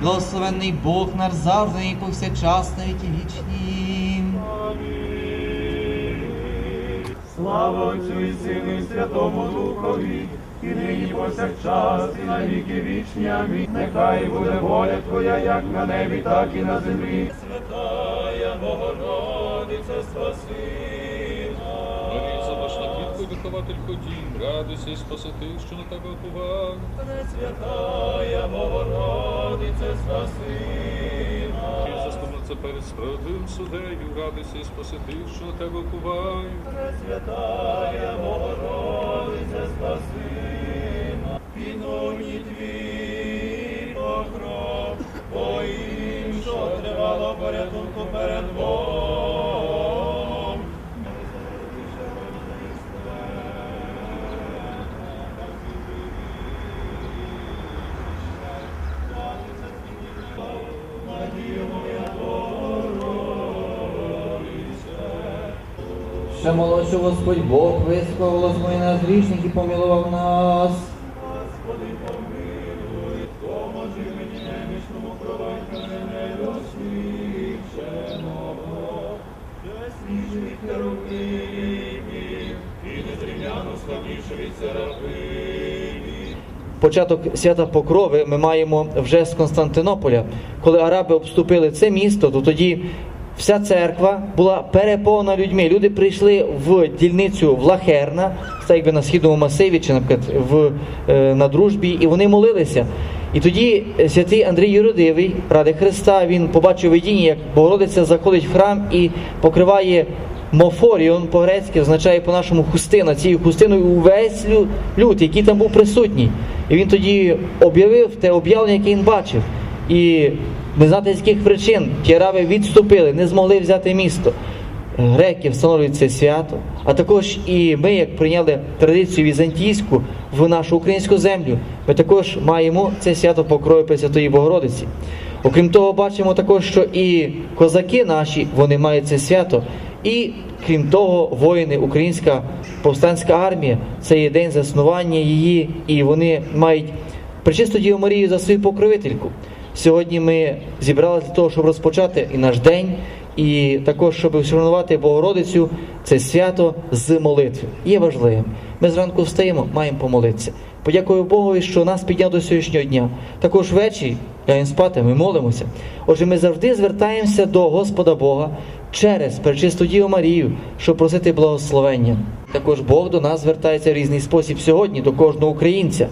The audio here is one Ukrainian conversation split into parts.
Благословенний Бог наш завжди і повсякчас на віки вічні. Слава Отцю і Сину і Святому Духові, і нині повсякчас, і на віки вічні. Амінь. Нехай буде воля Твоя, як на небі, так і на землі. Святая Богородице, спаси і вихователько радуйся і спаси тих, що на тебе уповали. Святая Богородице, спаси нас. Марія, заступниця перед справедливим судею, радуйся і спаси що на тебе уповали. Святая Богородице, спаси нас. Віновні твій покров, бо що тривало порятунку перед Богом. Ще молодший Господь Бог вислухав голос мої нас грішник і помилував нас. Поможи мені немічному провадь мене досвідченого, безсніжних херувимів, і незрівняно славніше від серафимів. Початок свята Покрови ми маємо вже з Константинополя. Коли араби обступили це місто, то тоді вся церква була переповнена людьми. Люди прийшли в дільницю Влахерна, це якби на східному масиві, чи, наприклад, в, е, на дружбі, і вони молилися. І тоді е, святий Андрій Юродивий, ради Христа, він побачив видіння, як Богородиця заходить в храм і покриває Мофоріон по-грецьки означає по-нашому хустина. Цією хустиною увесь лю- люд, який там був присутній. І він тоді об'явив те об'явлення, яке він бачив. І не знати з яких причин ті араби відступили, не змогли взяти місто. Греки встановлюють це свято, а також і ми, як прийняли традицію візантійську в нашу українську землю, ми також маємо це свято покрою Пресвятої Богородиці. Окрім того, бачимо також, що і козаки наші вони мають це свято, і крім того, воїни, українська повстанська армія це є день заснування її, і вони мають причисту Діву Марію за свою покровительку. Сьогодні ми зібралися для того, щоб розпочати і наш день, і також, щоб вшанувати Богородицю, це свято з молитви. Є важливим. Ми зранку встаємо, маємо помолитися. Подякую Богові, що нас підняв до сьогоднішнього дня. Також ввечері, лягаємо спати, ми молимося. Отже, ми завжди звертаємося до Господа Бога через Пречисту Діву Марію, щоб просити благословення. Також Бог до нас звертається в різний спосіб сьогодні, до кожного українця.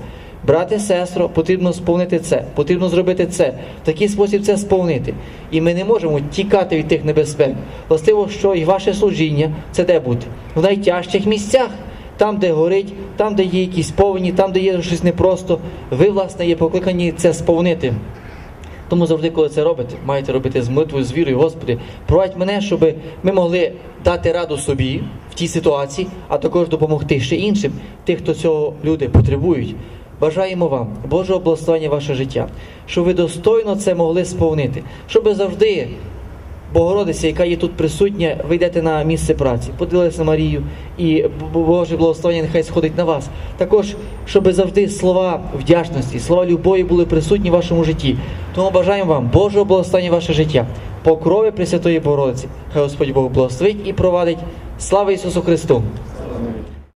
Брате, сестро, потрібно сповнити це, потрібно зробити це, в такий спосіб це сповнити. І ми не можемо тікати від тих небезпек. Властиво, що і ваше служіння це де бути? В найтяжчих місцях, там, де горить, там, де є якісь повені, там, де є щось непросто. Ви, власне, є покликані це сповнити. Тому завжди, коли це робите, маєте робити з молитвою, з вірою, Господи, провадь мене, щоб ми могли дати раду собі в тій ситуації, а також допомогти ще іншим, тих, хто цього люди потребують. Бажаємо вам Божого благословення ваше життя, щоб ви достойно це могли сповнити, щоб завжди Богородиця, яка є тут присутня, ви йдете на місце праці, подивилися на Марію, і Боже благословення нехай сходить на вас. Також, щоб завжди слова вдячності, слова любові були присутні в вашому житті. Тому бажаємо вам Божого благословення ваше життя, покрови Пресвятої Богородиці. Хай Господь Бог благословить і провадить. Слава Ісусу Христу!